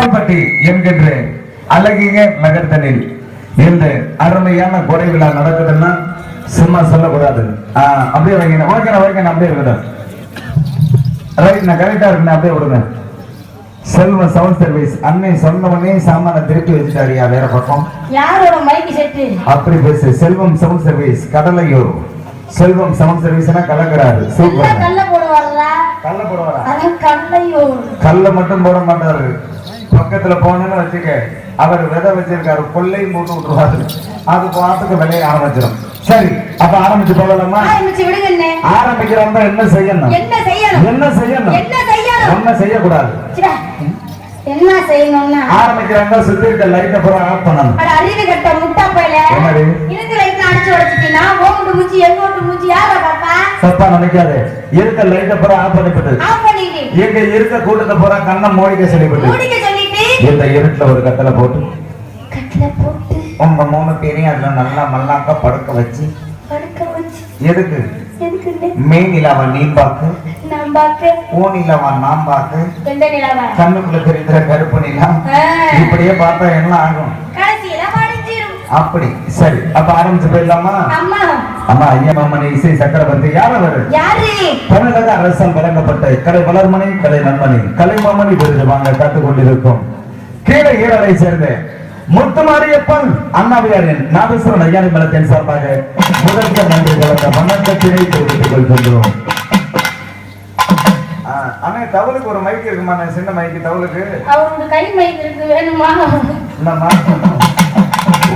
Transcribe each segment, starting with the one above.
கோபால்பட்டி என்கின்ற அழகிய நகர்தனில் இந்த அருமையான கொடை விழா நடக்குதுன்னா சும்மா சொல்லக்கூடாது. அப்படியே வைங்க. ஓகே ஓகே அப்படியே ரைட் நான் கரெக்டா இருக்குண்ணா அப்படியே விடுங்க. செல்வ சவுண்ட் சர்வீஸ் அன்னை சொன்னவனே சாமான திருப்பி வச்சுட்டாரியா வேற பக்கம்? யாரோட மைக்கு செட்டு அப்படி பேசு. Selvam sound service Kadalaiyur. Selvam sound சர்வீஸ்னா கலக்கிறாரு. சூப்பர். கல்ல போடுவாரா கல்ல போடுவாரா? கல்ல மட்டும் போட மாட்டாரு. பக்கத்துல போனேன்னு வச்சுக்க அவர் விதை வச்சிருக்காரு கொள்ளை மூட்டு விட்டுருவாரு. அது பாட்டுக்கு விளைய ஆரம்பிச்சிடும் சரி அப்ப ஆரம்பிச்சு போகலாமா ஆரம்பிக்கிறவங்க என்ன செய்யணும்? என்ன செய்யணும்? என்ன செய்யணும்? என்ன செய்யணும்? செய்யக்கூடாது. என்ன செய்யணும்னா? ஆரம்பிக்கிறவங்க சுத்தி இருக்க லைட்டை பூரா ஆஃப் பண்ணணும். அட அறிவு கட்ட முட்டா போயில என்னடி? இருந்து லைட் அடிச்சு உடைச்சிட்டீங்கன்னா ஓட்டு மூச்சு எங்க ஓட்டு மூச்சு யாரா பாப்பா தப்பா நினைக்காது. இருக்க லைட்டை பூரா ஆஃப் பண்ணிவிட்டு. ஆஃப் பண்ணிட்டு எங்க இருக்க கூட்டத்தை பூரா கண்ணை மூடிக்க சொல்லிவிட்டு. மூடிக்க இந்த இருட்டுல ஒரு கத்தலை போட்டு கட்டில போட்டு உங்க மூணு பேரையும் அதுல நல்லா மல்லாக்க படுக்க வச்சு எதுக்கு? எதுக்குன்னு மெய் நிலாவை நீ பாக்கு. ஓ நிலாவா நான் பாக்கு. கண்ணுக்குள்ள தெரிகிற கருப்பு நிலா. இப்படியே பார்த்தா என்ன ஆகும்? அப்படி. சரி அப்ப ஆரம்பிச்சு போயிடலாமா? அம்மா. அம்மா ஐயமாமணி இசை சக்கரவர்த்தி யார் அவர்? தமிழக அரசால் வழங்கப்பட்ட கலை வளர்மணி கலை நண்பனி. கலைமாமணி விருது வாங்க காத்துக் கொண்டிருக்கும் கீழே ஈரலை சேர்ந்த முத்துமாரியப்பன் அண்ணாவியாரின் நாதஸ்வரன் ஐயாரி மலத்தின் சார்பாக முதற்க நன்றி கலந்த வணக்கத்தினை தெரிவித்துக் கொள்கின்றோம். அண்ணே தவளுக்கு ஒரு மைக் இருக்குமா? சின்ன மைக்கு தவளுக்கு. அவரோட கை மைக்கு இருக்கு வேணுமா? என்னம்மா?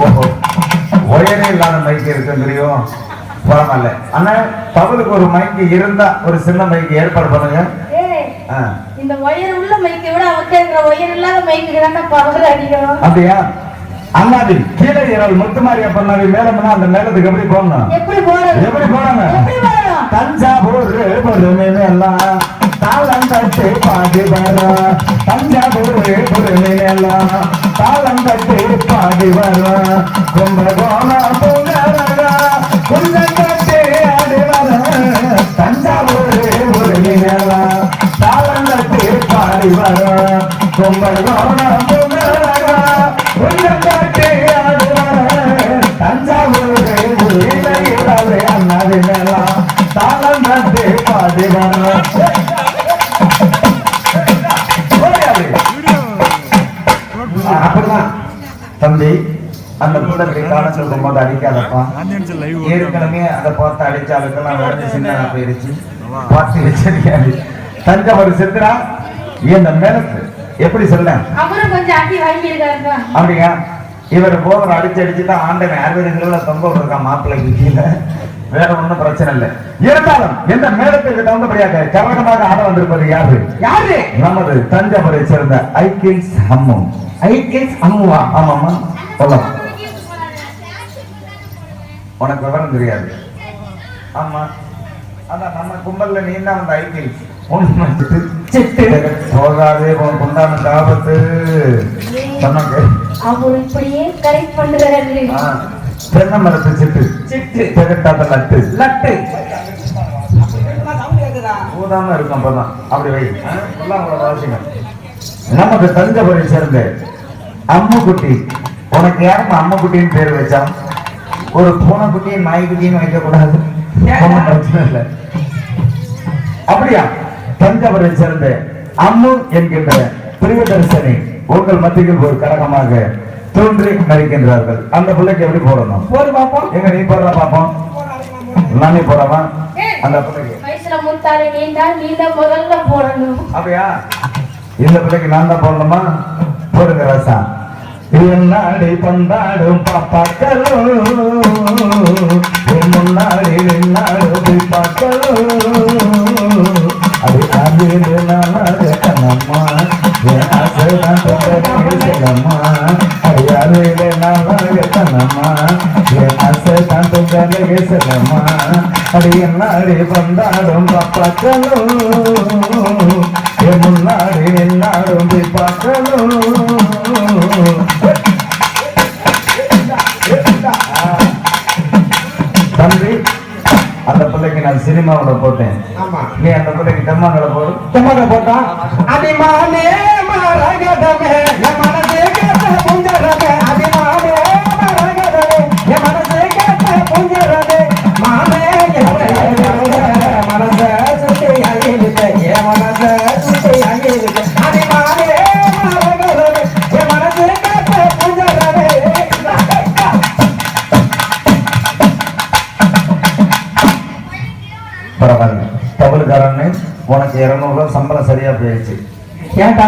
ஓஹோ. ஒயரே இல்லாத மைக் இருக்குங்கிறியோ பரவாயில்ல. அண்ணா தவளுக்கு ஒரு மைக்கு இருந்தா ஒரு சின்ன மைக்கு ஏற்பாடு பண்ணுங்க. இந்த ஒயர் உள்ள மைக்கை விட அவர்கிட்ட இருக்கிற ஒயர் இல்லாத மைக்கு தான் பவர் அடிக்கும்? அப்படியா? அண்ணாடி கீழே இரல் முத்துமாரி அப்பண்ணாடி மேலம்னா அந்த மேலத்துக்கு எப்படி போகணும் எப்படி போறது எப்படி போறோம் தஞ்சாவூர் பொருமையெல்லாம் தாளம் தட்டு பாடி வர தஞ்சாவூர் பொருமையெல்லாம் தாளம் தட்டு பாடி வர தம்பி அந்த பிள்ளைக்கு சொல்லும் போது அடிக்காதப்பா. ஏற்கனவே அதை பார்த்து அடிச்சாலுக்கெல்லாம் விளைஞ்சு சின்ன போயிருச்சு பார்த்து வச்சிருக்காரு. தஞ்சாவூர் செத்துரா இந்த மேலத்து? எப்படி சொல்ல அவரும் கொஞ்சம் அடி அப்படியா? இவர் போகிற அடிச்சு அடிச்சு தான் ஆண்டவன் அறுபதுல தொங்க விட்டுருக்கான் மாப்பிள்ளைக்கு கீழே வேற ஒண்ணும் பிரச்சனை இல்லை. இருந்தாலும் எந்த மேலத்துக்கு தகுந்தபடியாக கவனமாக ஆட வந்திருப்பது யாரு? யாரு? நமது தஞ்சாவூரை சேர்ந்த ஐக்கில்ஸ் அம்மு. ஐக்கில்ஸ் அம்முவா ஆமாமா சொல்லலாம் உனக்கு விவரம் தெரியாது. ஆமா. அதான் நம்ம கும்பல்ல நீ தான் அந்த ஐக்கில்ஸ் போகாதே உன் குண்டான ஆபத்து சொன்னாங்க. அவர் இப்படியே கரெக்ட் பண்றாரு தென்னை மரத்து சிட்டு. சிட்டு. திகட்டாத லட்டு. லட்டு. ஊதாம இருக்கும் அப்பதான். அப்படி வை. வாசிங்க நமக்கு தஞ்சாவூரை சேர்ந்த அம்முக்குட்டி. உனக்கு யாரும் அம்முக்குட்டின்னு பேர் வச்சா? ஒரு பூனைக்குட்டியும் நாய்க்குட்டியும் வைக்க கூடாது ஒண்ணும் பிரச்சனை இல்லை. அப்படியா? தஞ்சாவூரை சேர்ந்த அம்மு என்கின்ற பிரியதர்சனி உங்கள் மத்தியில் ஒரு கழகமாக தோன்றி நடிக்கின்றார்கள். அந்த பிள்ளைக்கு எப்படி போடணும்? போடு பாப்போம் எங்க நீ போடுற பாப்போம் நானே போடவா? அந்த பிள்ளைக்கு. வயசுல மூத்தாரு நீ தான் நீ தான் முதல்ல போடணும். அப்படியா? இந்த பிள்ளைக்கு நான் தான் போடணுமா? போடுங்க ரசா. என்னாடி பந்தாடும் பாப்பாக்களும் என் முன்னாடி நின்னாடு பாக்களும் దేవునా జగనమ్మా జనసేనమ్మా అయ్యారేనమ్మా జనసేనంత జరిగేసనమ్మా అది ఎన్నాడే బందాడు పక్కలు ఏమున్నాడే ఎన్నాడు పక్కలు நான் சினிமாவுல போட்டேன். ஆமா. நீ அந்த பிள்ளைக்கு தெம்மாங்கல போடு. சும்மாக போட்டா? அடிமானே மரகதமே சரியா போயிடுச்சு. ஏன்டா?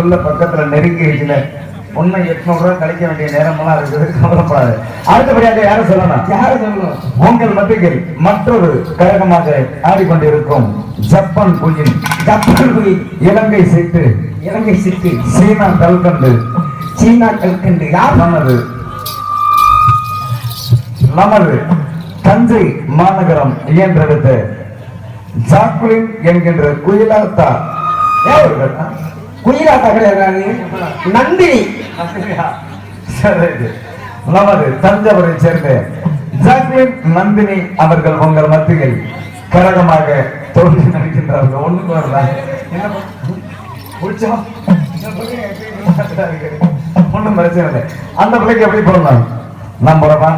உள்ள பக்கத்துல நெருங்கி வச்சுல உன்னை எட்நூறுவா கழிக்க வேண்டிய நேரமெல்லாம் இருக்குது. கவலைப்படாது. அடுத்தபடியாக யார சொல்லணும்? யார சொல்லணும்? உங்கள் மத்தியில் மற்றொரு கழகமாக ஆடிக்கொண்டிருக்கும் Japan queen Japan queen Ilangai சீட்டு. இலங்கை சீட்டு. சீனா கல்கண்டு. சீனா கல்கண்டு. யார்? நமது நமது தஞ்சை மாநகரம் இயன்றெடுத்த ஜாக்குலின் என்கின்ற குயிலாத்தா குயிலாத்தா கிடையாது நந்தினி. நமது தஞ்சாவூரை சேர்ந்த ஜாக்லின் நந்தினி அவர்கள் உங்கள் மத்தியில் கரகமாக தோன்றி நடிக்கின்றார்கள். ஒண்ணுக்கு வரல? ஒண்ணும் பிரச்சனை இல்லை. அந்த பிள்ளைக்கு எப்படி போடலாம் நான் போடவா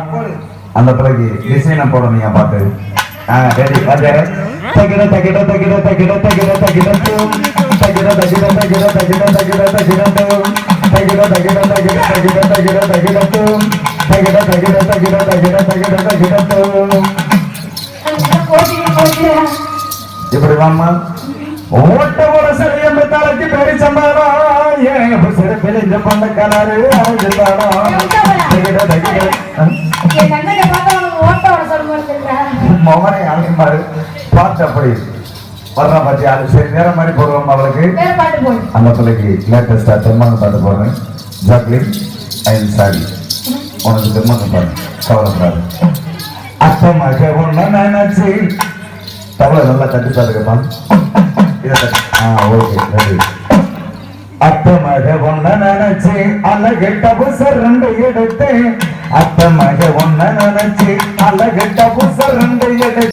அந்த பிள்ளைக்கு டிசைனை போடணும் பார்த்து? ஆ ரெடி தகிட தகிட தகிட தகிட தகிட தகிட தூம் தகிட தகிட தகிட தகிட தகிட தகிட தூம் தகிட தகிட தகிட தகிட தகிட தகிட தூம் தகிட தகிட தகிட தகிட தகிட தகிட தூம் போட்டிக்கு போட்டியா இப்படி வாமா ஓட்ட ஓட சரியம்ப தலைக்கு பெரிய சம்பாரம் ஏன் சிறப்பில் இந்த பண்ண கலரு அரைஞ்சிருந்தாலும் தகிட தகிட மகனை அழைப்பாரு பார்த்து அப்படி வர்ற பத்தி அது சரி நேரம் மாதிரி போடுவோம் அவளுக்கு. பாட்டு அந்த பிள்ளைக்கு லேட்டஸ்டா தெம்மாங்க பாட்டு போடுறேன். ஜாக்லின் எம் சாரி உனக்கு தெம்மாங்க பாடு கவலைப்படாது. அத்தமாக ஒண்ணு நினைச்சு தவளை நல்லா தட்டி தட்டு. ஆ ஓகே ரெடி அத்தமாக ஒண்ணு நினைச்சு அழகிட்ட புசர் ரெண்டு எடுத்து அத்தமாக ஒண்ணு நினைச்சு அழகிட்ட புசர் ரெண்டு எடுத்து